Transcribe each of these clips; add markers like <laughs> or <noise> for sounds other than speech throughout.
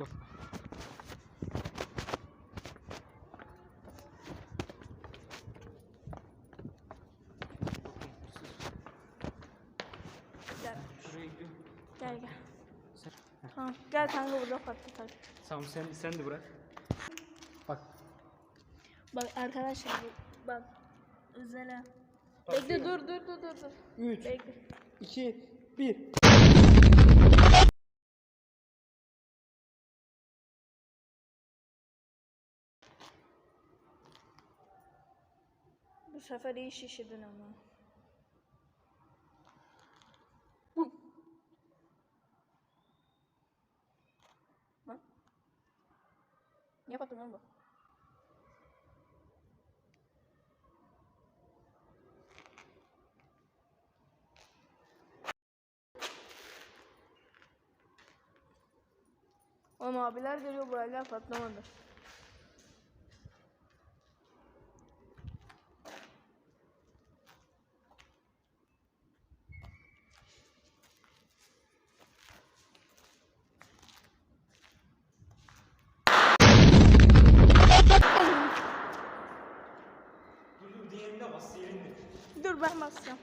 Yok. Gel. Şuraya gidiyor. Gel gel. Sen. Tamam. Gel kanka burada patlat hadi. Tamam sen sen de bırak. Bak. Bak arkadaşlar bu- bak. Bak Bekle dur dur dur dur dur. 3 Bekle. 2 1 sefer iyi şişirdin ama. Lan. Niye patladın oğlum bu? Oğlum abiler geliyor bu hala patlamadı. Dur dur diğerinde bas diğerinde. Basacağım.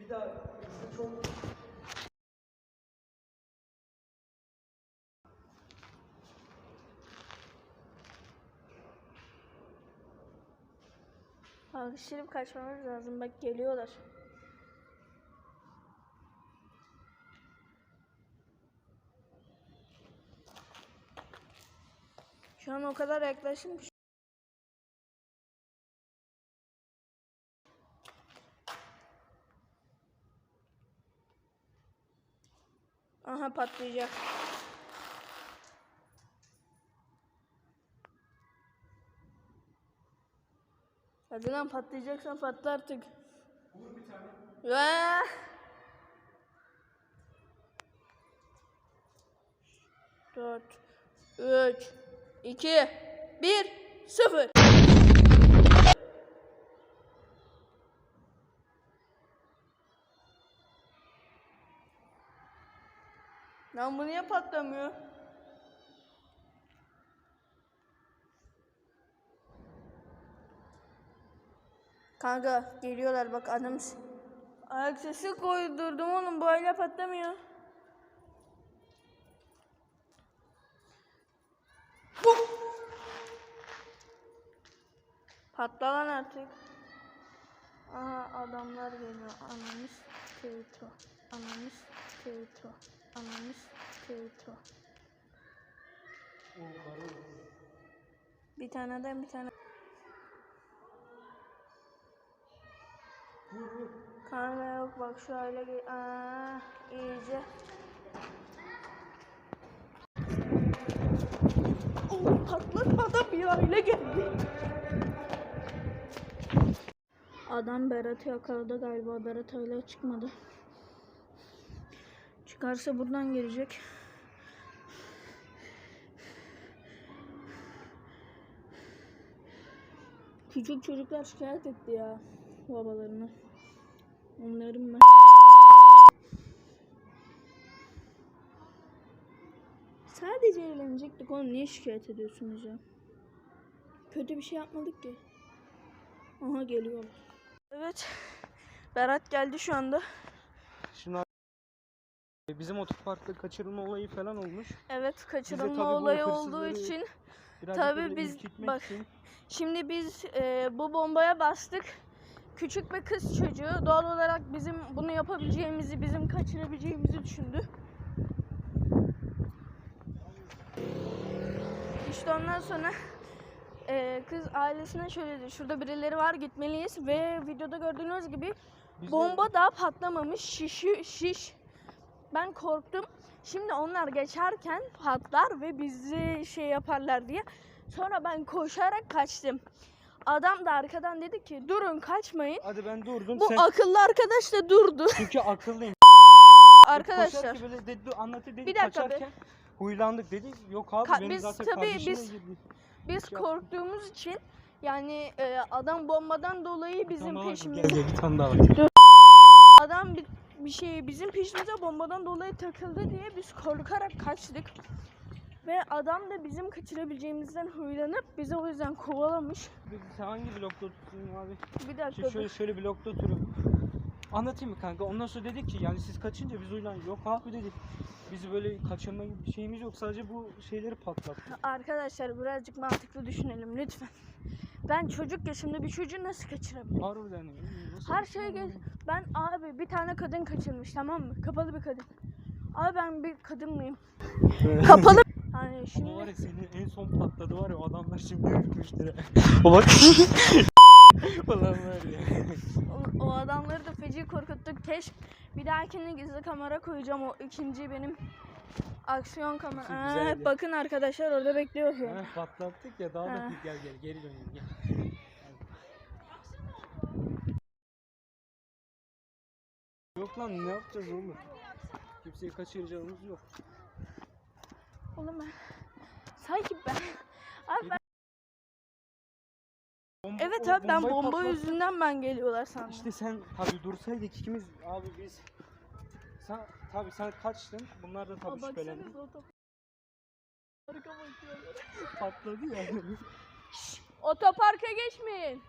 Bir daha çok Alkışlayıp kaçmamız lazım. Bak geliyorlar. Şu an o kadar yaklaştım ki. Aha patlayacak. Hadi lan patlayacaksan patla artık. vur bir tane. Ve dört, üç, iki, bir, sıfır. Lan bu niye patlamıyor? Kanka geliyorlar bak adam ayak sesi koydurdum oğlum bu hala patlamıyor. Patla lan artık. Aha adamlar geliyor. Anamız teyto. Anamız teyto. Anamız teyto. O karı. Bir taneden bir tane. Kanka yok bak şöyle Aa, iyice. Oh, patlatmadan bir aile geldi. Adam Berat'ı yakaladı galiba. Berat hala çıkmadı. Çıkarsa buradan gelecek. Küçük çocuklar şikayet etti ya babalarını. Onların ben. Sadece eğlenecektik oğlum niye şikayet ediyorsunuz ya? Kötü bir şey yapmadık ki. Aha geliyor. Evet. Berat geldi şu anda. Abi- bizim otoparkta kaçırılma olayı falan olmuş. Evet kaçırılma olayı olduğu için böyle biz- bak- için Şimdi biz e, bu bombaya bastık. Küçük bir kız çocuğu doğal olarak bizim bunu yapabileceğimizi, bizim kaçırabileceğimizi düşündü. İşte ondan sonra e, kız ailesine şöyle dedi. Şurada birileri var gitmeliyiz ve videoda gördüğünüz gibi Biz de- bomba daha patlamamış. Şişi, şiş. Ben korktum. Şimdi onlar geçerken patlar ve bizi şey yaparlar diye. Sonra ben koşarak kaçtım. Adam da arkadan dedi ki durun kaçmayın. Hadi ben durdum Bu sen akıllı arkadaş da durdu. çünkü akıllıyım. <laughs> Arkadaşlar böyle dedi, anlatı dedi Bir dakika be. kaçarken huylandık dedi. Yok abi Ka- benim biz zaten tabii biz- girdi. biz şey korktuğumuz için yani e, adam bombadan dolayı bizim peşimizde. Bir tane daha var. Adam bi- bir şey bizim peşimize bombadan dolayı takıldı diye biz korkarak kaçtık. Ve adam da bizim kaçırabileceğimizden huylanıp bizi o yüzden kovalamış. Sen hangi blokta oturuyorsun abi? Bir dakika. Şey, şöyle şöyle blokta oturuyorum. Anlatayım mı kanka? Ondan sonra dedik ki yani siz kaçınca biz uylan yok abi dedik. Bizi böyle kaçırma gibi bir şeyimiz yok. Sadece bu şeyleri patlattık. Arkadaşlar birazcık mantıklı düşünelim lütfen. Ben çocuk yaşımda bir çocuğu nasıl kaçırabilirim? Harbiden. ya, nasıl Her şey oldu? Ben abi bir tane kadın kaçırmış tamam mı? Kapalı bir kadın. Abi ben bir kadın mıyım? <laughs> Kapalı. Hani Ama var şimdi ya senin en son patladı var ya o adamlar şimdi ürkmüştür. o bak. Ulan var ya. o, o adamları da feci korkuttuk. Keşke bir dahakine gizli kamera koyacağım. O ikinci benim aksiyon kamera. Güzeldi. bakın arkadaşlar orada bekliyor. Ha, patlattık ya daha da gel gel geri dönelim gel. Yok lan ne yapacağız oğlum? Kimseyi kaçıracağımız yok. Oğlum ben. Sanki ben. Abi ben. Bomba- Evet abi ben bomba yüzünden ben geliyorlar sandım. İşte sen tabi dursaydık ikimiz abi biz sen tabi sen kaçtın bunlar da tabi şüphelendi patladı ya. Otoparka geçmeyin.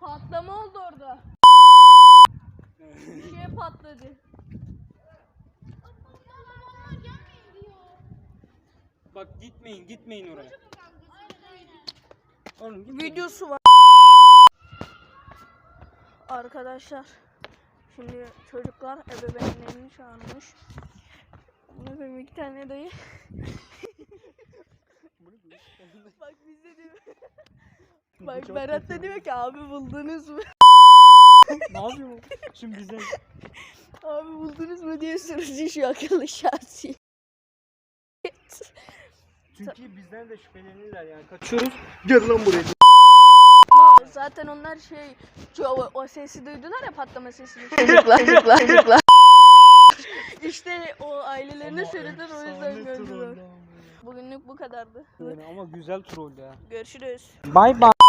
Patlama oldu orada. Bir şey patladı. Bak gitmeyin gitmeyin oraya. Oğlum gitmeyin. Videosu var. Arkadaşlar şimdi çocuklar ebeveynlerini çağırmış. Buna benim iki tane dayı. Bak bizde diyor. Bak Berat da diyor ki abi buldunuz mu? Yapıyor bu? Şimdi bize Abi buldunuz mu diye sorucu şu akıllı şahsi. çünkü bizden de şüphelenirler yani kaçıyoruz. Gel lan buraya. Zaten onlar şey o, o sesi duydular ya patlama sesini. Çocuklar çocuklar çocuklar. <laughs> İşte o ailelerine söylediler o yüzden gördüler. Bugünlük bu kadardı. Yani ama güzel troll ya. Görüşürüz. Bay bay.